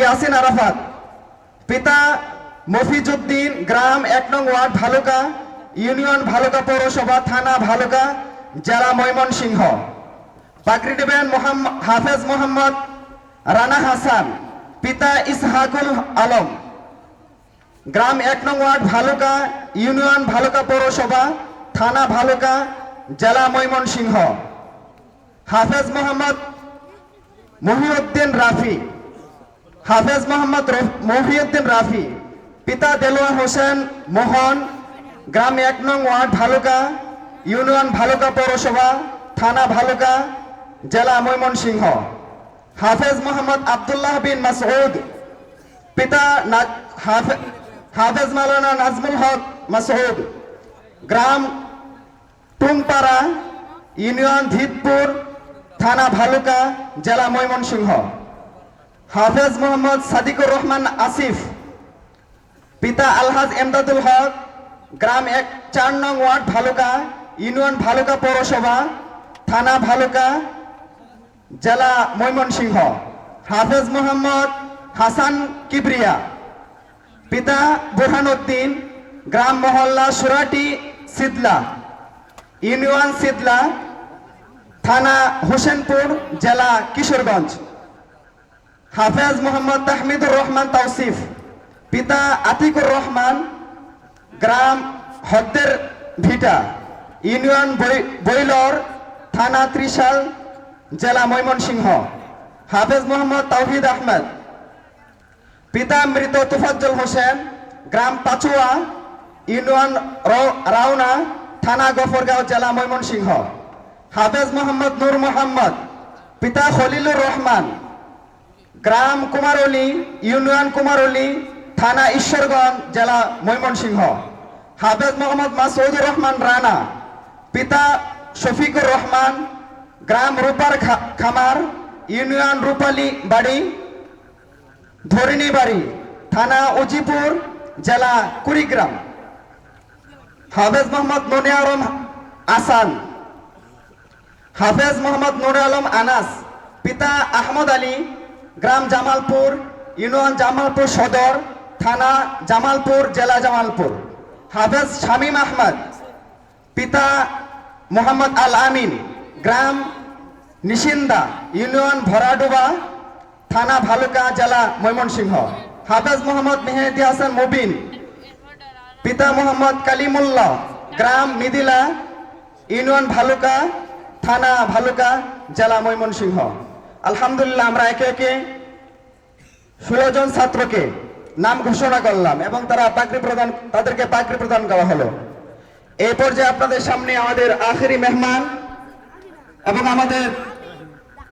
ইয়াসিন আরাফাত। পিতা মফিজুদ্দিন গ্রাম এক নং ওয়ার্ড ভালুকা, ইউনিয়ন ভালুকা পৌরসভা, থানা ভালুকা, জেলা ময়মনসিংহ। নেবেন মোহাম্মদ হাফেজ মোহাম্মদ রানা হাসান, পিতা ইসহাকুল আলম। গ্রাম এক নং ওয়ার্ড ভালুকা, ইউনিয়ন ভালুকা পৌরসভা, থানা ভালুকা, জেলা ময়মনসিংহ। হাফেজ মোহাম্মদ মহিউদ্দিন রাফি। হাফেজ মোহাম্মদ মহিউদ্দিন রাফি, পিতা দেলোয়ার হোসেন মোহন, গ্রাম এক নং ওয়ার্ড ভালুকা, ইউনিয়ন ভালুকা পৌরসভা, থানা ভালুকা, জেলা ময়মনসিংহ। হাফেজ মোহাম্মদ আবদুল্লাহ বিন মাসউদ, পিতা হাফে- হাফেজ মালানা নাজমুল হক মাসউদ। গ্রাম টুংপাড়া, ইউনিয়ন ধিতপুর, থানা ভালুকা, জেলা ময়মনসিংহ। হাফেজ মোহাম্মদ সাদিকুর রহমান আসিফ, পিতা আলহাজ এমদাদুল হক, গ্রাম এক চার নং ওয়ার্ড ভালুকা, ইউনিয়ন ভালুকা পৌরসভা, থানা ভালুকা, জেলা ময়মনসিংহ। হাফেজ মোহাম্মদ হাসান কিবরিয়া, পিতা বুরহানুদ্দিন, গ্রাম মহল্লা সুরাটি সিদলা, ইউনিয়ন সিদলা, থানা হোসেনপুর, জেলা কিশোরগঞ্জ। হাফেজ মোহাম্মদ তাহমিদুর রহমান তৌসিফ পিতা আতিকুর রহমান, গ্রাম হদ্দের ভিটা, ইউনিয়ন বৈলর থানা ত্রিশাল, জেলা ময়মনসিংহ। হাফেজ মোহাম্মদ তাওহিদ আহমেদ, পিতা মৃত তুফাজ্জল হোসেন, গ্রাম পাচুয়া, ইউনিয়ন রাউনা থানা গফরগাঁও, জেলা ময়মনসিংহ। হাফেজ মোহাম্মদ নূর মোহাম্মদ, পিতা খলিলুর রহমান গ্রাম কুমারলী, ইউনিয়ন কুমারলী, থানা ঈশ্বরগঞ্জ, জেলা ময়মনসিংহ। হাফেজ মোহাম্মদ মাসউদুর রহমান রানা, পিতা শফিকুর রহমান, গ্রাম রূপার খামার, ইউনিয়ন রূপালী বাড়ি, ধরিণী বাড়ি, থানা উজিপুর, জেলা কুড়িগ্রাম। হাফেজ মোহাম্মদ মনে আলম আসান। হাফেজ মোহাম্মদ নুর আলম আনাস, পিতা আহমদ আলী গ্রাম জামালপুর, ইউনিয়ন জামালপুর সদর, থানা জামালপুর, জেলা জামালপুর। হাফেজ শামীম আহমদ, পিতা মোহাম্মদ আল আমিন, গ্রাম নিশিন্দা, ইউনিয়ন ভরাডুবা, থানা ভালুকা, জেলা ময়মনসিংহ। হাফেজ মোহাম্মদ মেহেদি হাসান মুবিন, পিতা মোহাম্মদ কালিমুল্লাহ, গ্রাম মিদিলা, ইউনিয়ন ভালুকা, থানা ভালুকা, জেলা ময়মনসিংহ। আলহামদুলিল্লাহ, আমরা একে একে ষোলো জন ছাত্রকে নাম ঘোষণা করলাম এবং তারা পাকরি প্রদান, তাদেরকে পাকরি প্রদান করা হলো। এই পর্যায়ে আপনাদের সামনে আমাদের আখেরি মেহমান এবং আমাদের